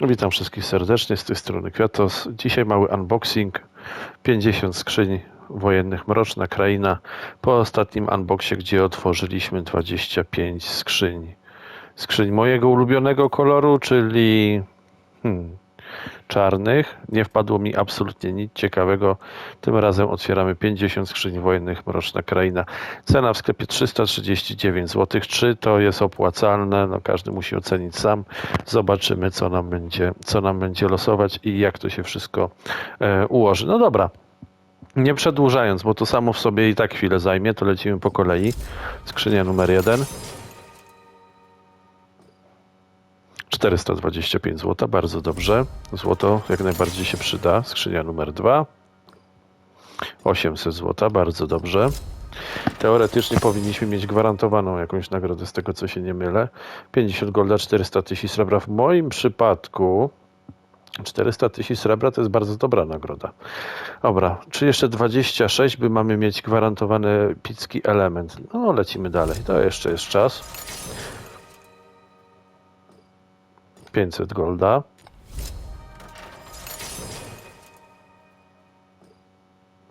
Witam wszystkich serdecznie, z tej strony Kwiatos. Dzisiaj mały unboxing, 50 skrzyń wojennych Mroczna Kraina. Po ostatnim unboxie, gdzie otworzyliśmy 25 skrzyń. Skrzyń mojego ulubionego koloru, czyli hmm, czarnych. Nie wpadło mi absolutnie nic ciekawego. Tym razem otwieramy 50 skrzyń wojennych Mroczna Kraina. Cena w sklepie 339 zł. Czy to jest opłacalne? No każdy musi ocenić sam. Zobaczymy, co nam będzie, co nam będzie losować i jak to się wszystko e, ułoży. No dobra. Nie przedłużając, bo to samo w sobie i tak chwilę zajmie, to lecimy po kolei. Skrzynia numer jeden. 425 zł, bardzo dobrze. Złoto jak najbardziej się przyda. Skrzynia numer 2. 800 zł, bardzo dobrze. Teoretycznie powinniśmy mieć gwarantowaną jakąś nagrodę, z tego co się nie mylę. 50 golda, 400 tysięcy srebra. W moim przypadku 400 tysięcy srebra to jest bardzo dobra nagroda. Dobra, czy jeszcze 26 by mamy mieć gwarantowany picki element? No, lecimy dalej. To jeszcze jest czas. 500 golda.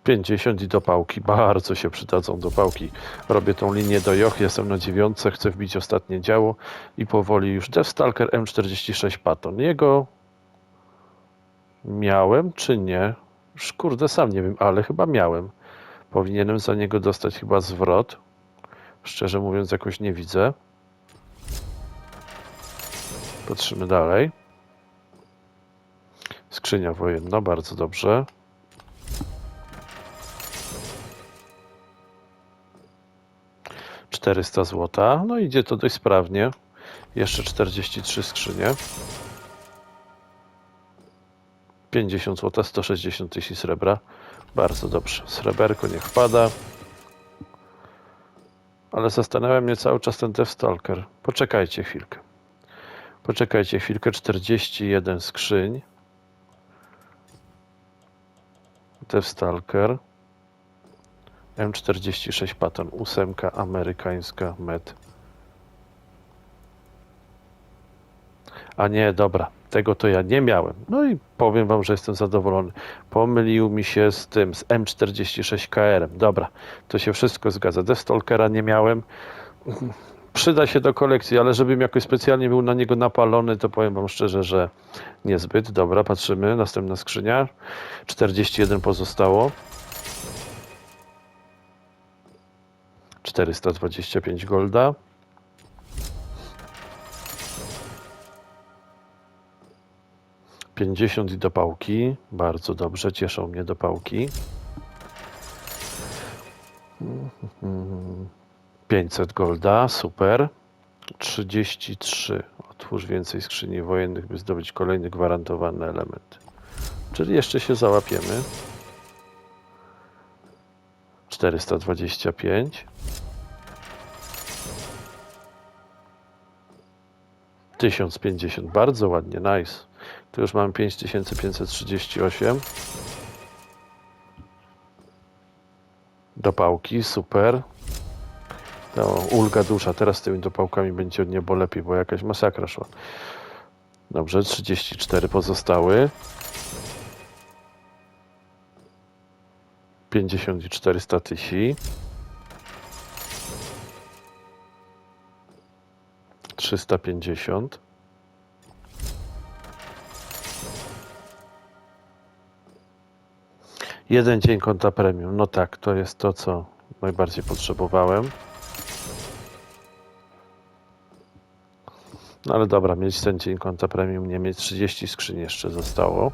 Pięćdziesiąt i dopałki. Bardzo się przydadzą dopałki. Robię tą linię do Joch, jestem na dziewiątce, chcę wbić ostatnie działo i powoli już Deathstalker M46 Patton. Jego miałem czy nie? Już kurde, sam nie wiem, ale chyba miałem. Powinienem za niego dostać chyba zwrot. Szczerze mówiąc, jakoś nie widzę. Patrzymy dalej. Skrzynia wojenna, bardzo dobrze. Czterysta złota. No idzie to dość sprawnie. Jeszcze 43 skrzynie. 50 zł, 160 tysięcy srebra. Bardzo dobrze. Sreberko niech wpada. Ale zastanawia mnie cały czas ten Deathstalker. Poczekajcie chwilkę. Poczekajcie chwilkę, 41 skrzyń. Deathstalker. M46 Patton, ósemka amerykańska med. A nie, dobra, tego to ja nie miałem. No i powiem wam, że jestem zadowolony. Pomylił mi się z tym, z M46 KR-em. Dobra, to się wszystko zgadza. Deathstalkera nie miałem przyda się do kolekcji, ale żebym jakoś specjalnie był na niego napalony, to powiem Wam szczerze, że niezbyt. Dobra, patrzymy. Następna skrzynia. 41 pozostało. 425 golda. Pięćdziesiąt i dopałki. Bardzo dobrze, cieszą mnie dopałki. 500 golda, super. 33. Otwórz więcej skrzyni wojennych, by zdobyć kolejny gwarantowany element. Czyli jeszcze się załapiemy. 425. 1050, bardzo ładnie, nice. Tu już mam 5538. Dopałki, super. No, ulga dusza. Teraz z tymi dopałkami będzie od niebo lepiej, bo jakaś masakra szła. Dobrze, 34 pozostały. 50 i 400 tysięcy. 350. Jeden dzień konta premium. No tak, to jest to, co najbardziej potrzebowałem. No ale dobra, mieć ten dzień konta premium, nie mieć 30 skrzyń jeszcze zostało.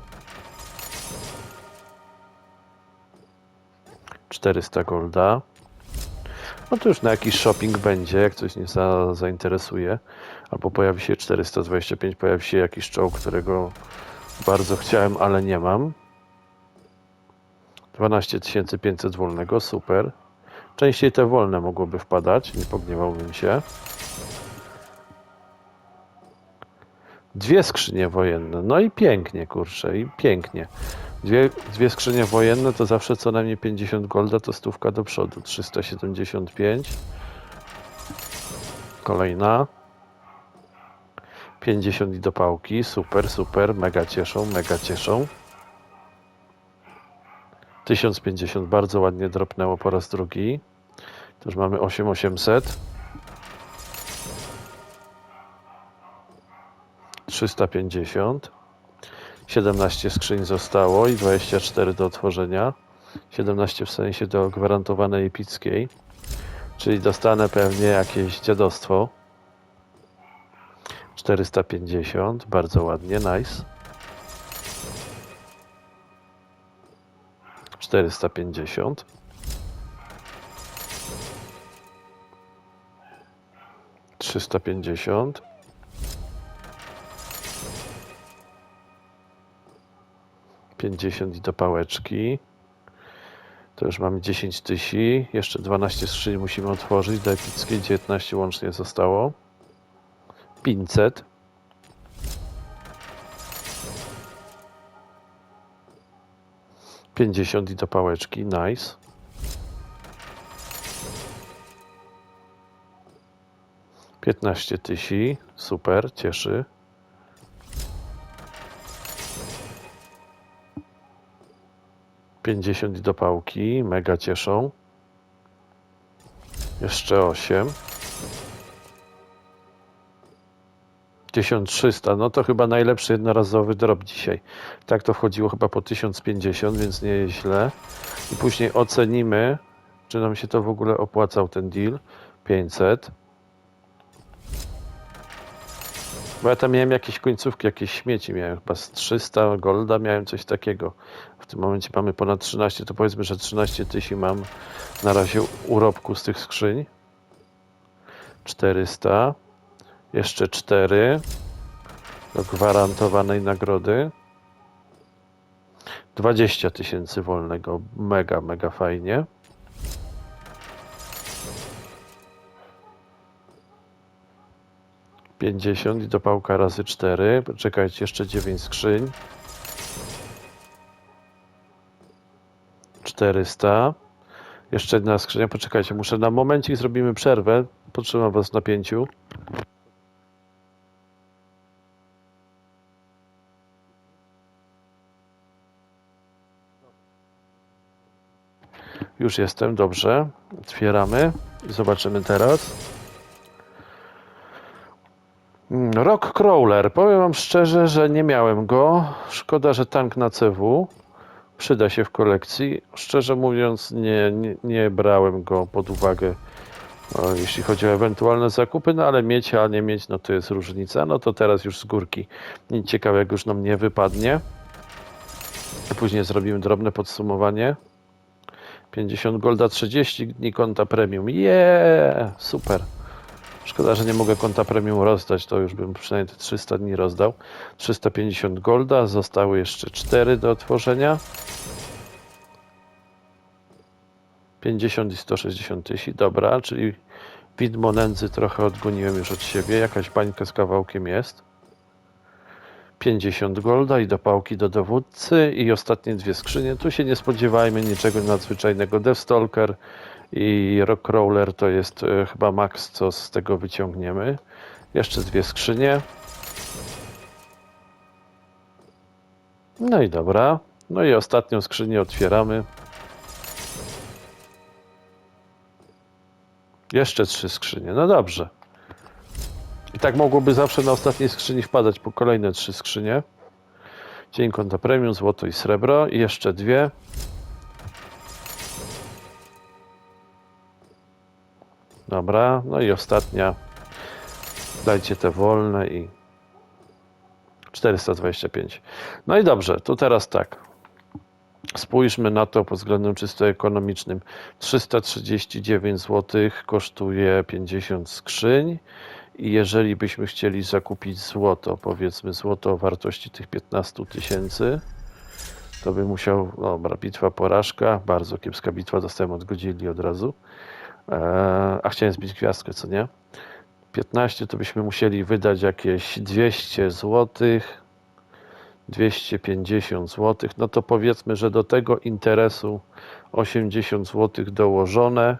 400 golda. No to już na jakiś shopping będzie, jak coś nie za, zainteresuje. Albo pojawi się 425, pojawi się jakiś czołg, którego bardzo chciałem, ale nie mam. 12 500 wolnego, super. Częściej te wolne mogłoby wpadać, nie pogniewałbym się. Dwie skrzynie wojenne. No i pięknie, kurczę, i pięknie. Dwie, dwie skrzynie wojenne to zawsze co najmniej 50 golda, to stówka do przodu. 375. Kolejna. 50 i do pałki. Super, super. Mega cieszą, mega cieszą. 1050 bardzo ładnie dropnęło po raz drugi. To już mamy 8800. 350. 17 skrzyń zostało i 24 do otworzenia. 17 w sensie do gwarantowanej epickiej. Czyli dostanę pewnie jakieś dziadostwo. 450, bardzo ładnie, nice. 450. Trzysta pięćdziesiąt. Pięćdziesiąt i do pałeczki. To już mamy 10 tysi. Jeszcze 12 skrzyń musimy otworzyć. Do epickiej 19 łącznie zostało. 500. Pięćdziesiąt i do pałeczki, nice. Piętnaście tysi, super, cieszy. Pięćdziesiąt i do pałki, mega cieszą. Jeszcze osiem. 1300, no to chyba najlepszy jednorazowy drop dzisiaj. Tak to wchodziło chyba po 1050, więc nie jest źle. I później ocenimy, czy nam się to w ogóle opłacał ten deal. 500. Bo ja tam miałem jakieś końcówki, jakieś śmieci miałem, chyba z 300 golda miałem coś takiego. W tym momencie mamy ponad 13, to powiedzmy, że 13 tysięcy mam na razie urobku z tych skrzyń. 400. Jeszcze 4 do gwarantowanej nagrody. 20 tysięcy wolnego. Mega, mega fajnie. Pięćdziesiąt i do pałka razy cztery. Poczekajcie, jeszcze dziewięć skrzyń. Czterysta. Jeszcze jedna skrzynia. Poczekajcie, muszę na momencik zrobimy przerwę. Potrzymam was w napięciu. Już jestem, dobrze. Otwieramy zobaczymy teraz. Mm, Rock Crawler. Powiem Wam szczerze, że nie miałem go. Szkoda, że tank na CW przyda się w kolekcji. Szczerze mówiąc, nie, nie, nie brałem go pod uwagę, jeśli chodzi o ewentualne zakupy, no ale mieć, a nie mieć, no to jest różnica. No to teraz już z górki nic ciekawego już nam nie wypadnie. Później zrobimy drobne podsumowanie. 50 golda, 30 dni konta premium. Yeah, super. Szkoda, że nie mogę konta premium rozdać, to już bym przynajmniej te 300 dni rozdał. 350 golda, zostały jeszcze 4 do otworzenia. 50 i 160 tysięcy, dobra, czyli widmo nędzy trochę odgoniłem już od siebie, jakaś bańka z kawałkiem jest. 50 golda i do pałki do dowódcy i ostatnie dwie skrzynie. Tu się nie spodziewajmy niczego nadzwyczajnego. Deathstalker i Rockcrawler to jest e, chyba maks, co z tego wyciągniemy. Jeszcze dwie skrzynie. No i dobra. No i ostatnią skrzynię otwieramy. Jeszcze trzy skrzynie. No dobrze. I tak mogłoby zawsze na ostatniej skrzyni wpadać po kolejne trzy skrzynie. Dzień konta premium, złoto i srebro. I jeszcze dwie. Dobra, no i ostatnia. Dajcie te wolne i 425. No i dobrze, to teraz tak. Spójrzmy na to pod względem czysto ekonomicznym. 339 zł kosztuje 50 skrzyń. I jeżeli byśmy chcieli zakupić złoto, powiedzmy złoto o wartości tych 15 tysięcy, to by musiał, dobra, bitwa porażka, bardzo kiepska bitwa, dostałem od Godzilli od razu, a chciałem zbić gwiazdkę, co nie? 15 to byśmy musieli wydać jakieś 200 złotych, 250 zł, no to powiedzmy, że do tego interesu 80 zł dołożone,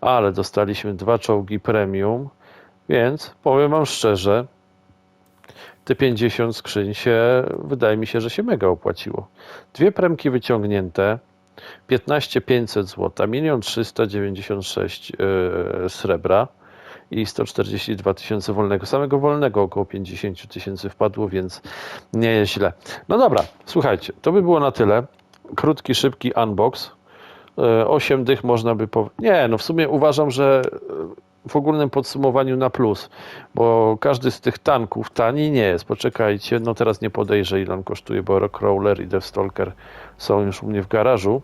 ale dostaliśmy dwa czołgi premium, więc powiem Wam szczerze, te 50 skrzyń się, wydaje mi się, że się mega opłaciło. Dwie premki wyciągnięte, 15 500 zł, 1 396 yy, srebra i 142 tysiące wolnego. Samego wolnego około 50 tysięcy wpadło, więc nie jest źle. No dobra, słuchajcie, to by było na tyle. Krótki, szybki unbox. 8 dych można by powiedzieć. Nie, no w sumie uważam, że e, w ogólnym podsumowaniu na plus, bo każdy z tych tanków tani nie jest. Poczekajcie, no teraz nie podejrzę ile on kosztuje, bo Rockroller i Deathstalker są już u mnie w garażu.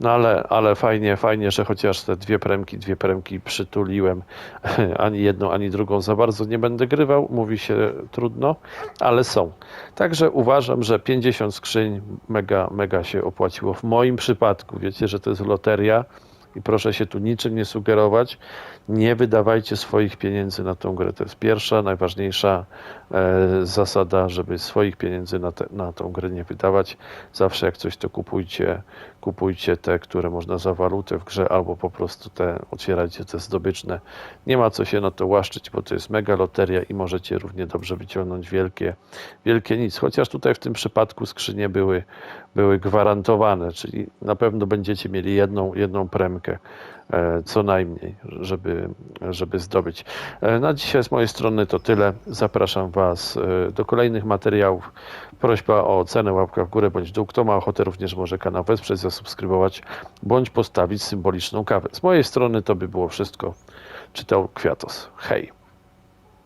No ale, ale fajnie, fajnie, że chociaż te dwie premki, dwie premki przytuliłem. Ani jedną, ani drugą za bardzo nie będę grywał. Mówi się trudno, ale są. Także uważam, że 50 skrzyń mega, mega się opłaciło. W moim przypadku, wiecie, że to jest loteria i proszę się tu niczym nie sugerować. Nie wydawajcie swoich pieniędzy na tą grę. To jest pierwsza, najważniejsza e, zasada, żeby swoich pieniędzy na, te, na tą grę nie wydawać. Zawsze jak coś to kupujcie, kupujcie te, które można za walutę w grze, albo po prostu te otwierajcie te zdobyczne. Nie ma co się na to łaszczyć, bo to jest mega loteria i możecie równie dobrze wyciągnąć wielkie, wielkie nic. Chociaż tutaj w tym przypadku skrzynie były, były gwarantowane, czyli na pewno będziecie mieli jedną, jedną premkę e, co najmniej, żeby, żeby zdobyć. E, Na dzisiaj z mojej strony to tyle. Zapraszam Was e, do kolejnych materiałów. Prośba o ocenę, łapka w górę bądź dół. Kto ma ochotę również może kanał wesprzeć, zasubskrybować bądź postawić symboliczną kawę. Z mojej strony to by było wszystko. Czytał Kwiatos. Hej!